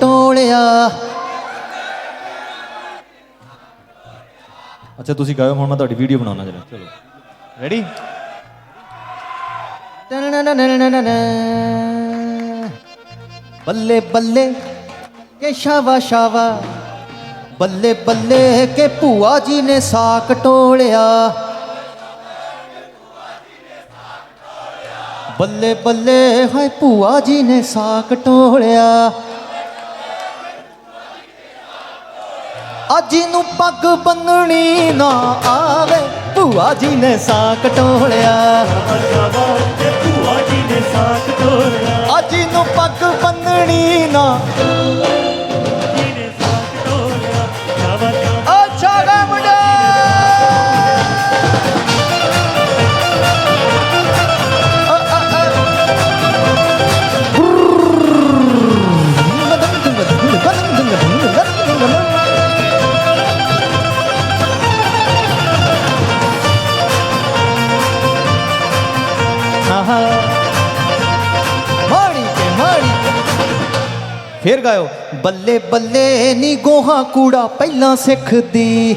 ਟੋਲਿਆ ਅੱਛਾ ਤੁਸੀਂ ਗਾਇਓ ਹੁਣ ਮੈਂ ਤੁਹਾਡੀ ਵੀਡੀਓ ਬਣਾਉਣਾ ਜਰਾ। ਚਲੋ। ਰੈਡੀ ਬੱਲੇ ਬੱਲੇ ਕੇ ਸ਼ਾਵਾ ਸ਼ਾਵਾ। ਬੱਲੇ ਬੱਲੇ ਕੇ ਭੂਆ ਜੀ ਨੇ ਸਾਕ ਟੋਲਿਆ। ਬੱਲੇ ਬੱਲੇ ਹਾਏ ਭੂਆ ਜੀ ਨੇ ਸਾਕ ਟੋਲਿਆ। ਅੱਜ ਨੂੰ ਪੱਗ ਬੰਨਣੀ ਨਾ ਆਵੇ, ਭੂਆ ਜੀ ਨੇ ਸਾਕ ਟੋਲਿਆ। ਅੱਜ ਨੂੰ ਪੱਗ ਬੰਨਣੀ ਨਾ ਮਾੜੀ ਤੇ ਮਾੜੀ। ਫੇਰ ਗਾਇਓ। ਬੱਲੇ ਬੱਲੇ ਨੀ ਗੋਹਾ ਕੂੜਾ ਪਹਿਲਾਂ ਸਿੱਖਦੀ।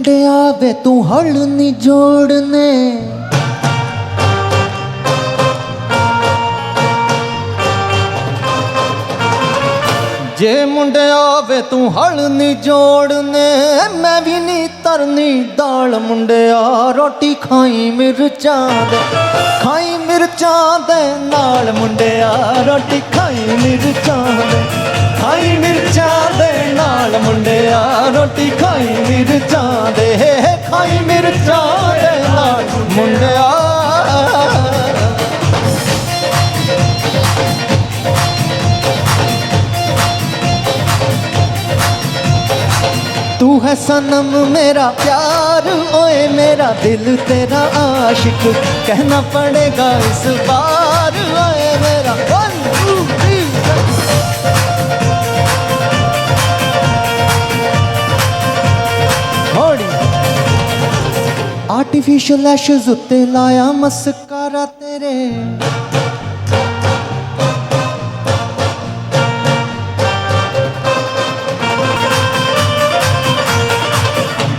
ਡਿਆ ਵੇ ਤੂੰ ਹਲ ਨੀ ਜੋੜਨੇ। ਜੇ ਮੁੰਡਿਆ ਵੇ ਤੂੰ ਹਲ ਨੀ ਜੋੜਨੇ, ਮੈਂ ਵੀ ਨਹੀਂ ਤਰਨੀ ਦਾਲ। ਮੁੰਡਿਆ, ਰੋਟੀ ਖਾਈ ਮਿਰਚਾਂ ਦੇ, ਖਾਈ ਮਿਰਚਾਂ ਦੇ ਨਾਲ। ਮੁੰਡਿਆ, ਰੋਟੀ ਖਾਈ ਮਿਰਚਾਂ ਦੇ, ਖਾਈ ਮਿਰਚਾਂ ਦੇ ਨਾਲ। ਮੁੰਡਿਆ, ਰੋਟੀ ਖਾਈ ਮਿਰਚਾਂ है सनम, मेरा प्यार, ओए मेरा दिल, तेरा आशिक। कहना पड़ेगा इस बार, ओए मेरा one, two, three artificial lashes उत्ते लाया मस्कारा तेरे।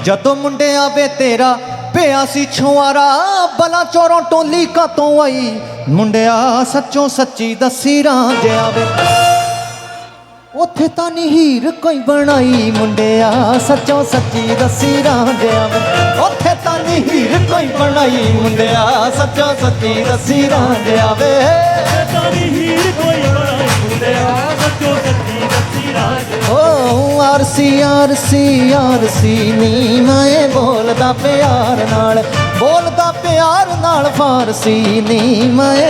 ਜਦੋਂ ਮੁੰਡਿਆ ਵੇ ਤੇਰਾ, ਪਿਆ ਸੀ ਛੁਆਰਾ ਬਲਾ ਚੋਰੋਂ ਟੋਲੀ ਕਾ ਆਈ। ਮੁੰਡਿਆ, ਸੱਚੋਂ ਸੱਚੀ ਦੱਸੀ ਰਾਂਝਿਆ ਵੇ ਉੱਥੇ ਤਾਂ ਨੀ ਹੀਰ ਕੋਈ ਬਣਾਈ। ਮੁੰਡਿਆ, ਸੱਚੋਂ ਸੱਚੀ ਦੱਸੀ ਰਾਂ ਵੇ ਉੱਥੇ ਤਾਂ ਨਹੀਂ ਹੀਰ ਕੋਈ ਬਣਾਈ। ਮੁੰਡਿਆ, ਸੱਚੋਂ ਸੱਚੀ ਦੱਸੀ ਰਾਂਝਿਆ ਵੇ ਓ ਆਰਸੀ ਆਰਸੀ ਆਰਸੀ ਨੀ ਮੈਂ ਬੋਲਦਾ ਪਿਆਰ ਨਾਲ। ਬੋਲਦਾ ਪਿਆਰ ਨਾਲ ਫਾਰਸੀ ਨੀ ਮੈਂ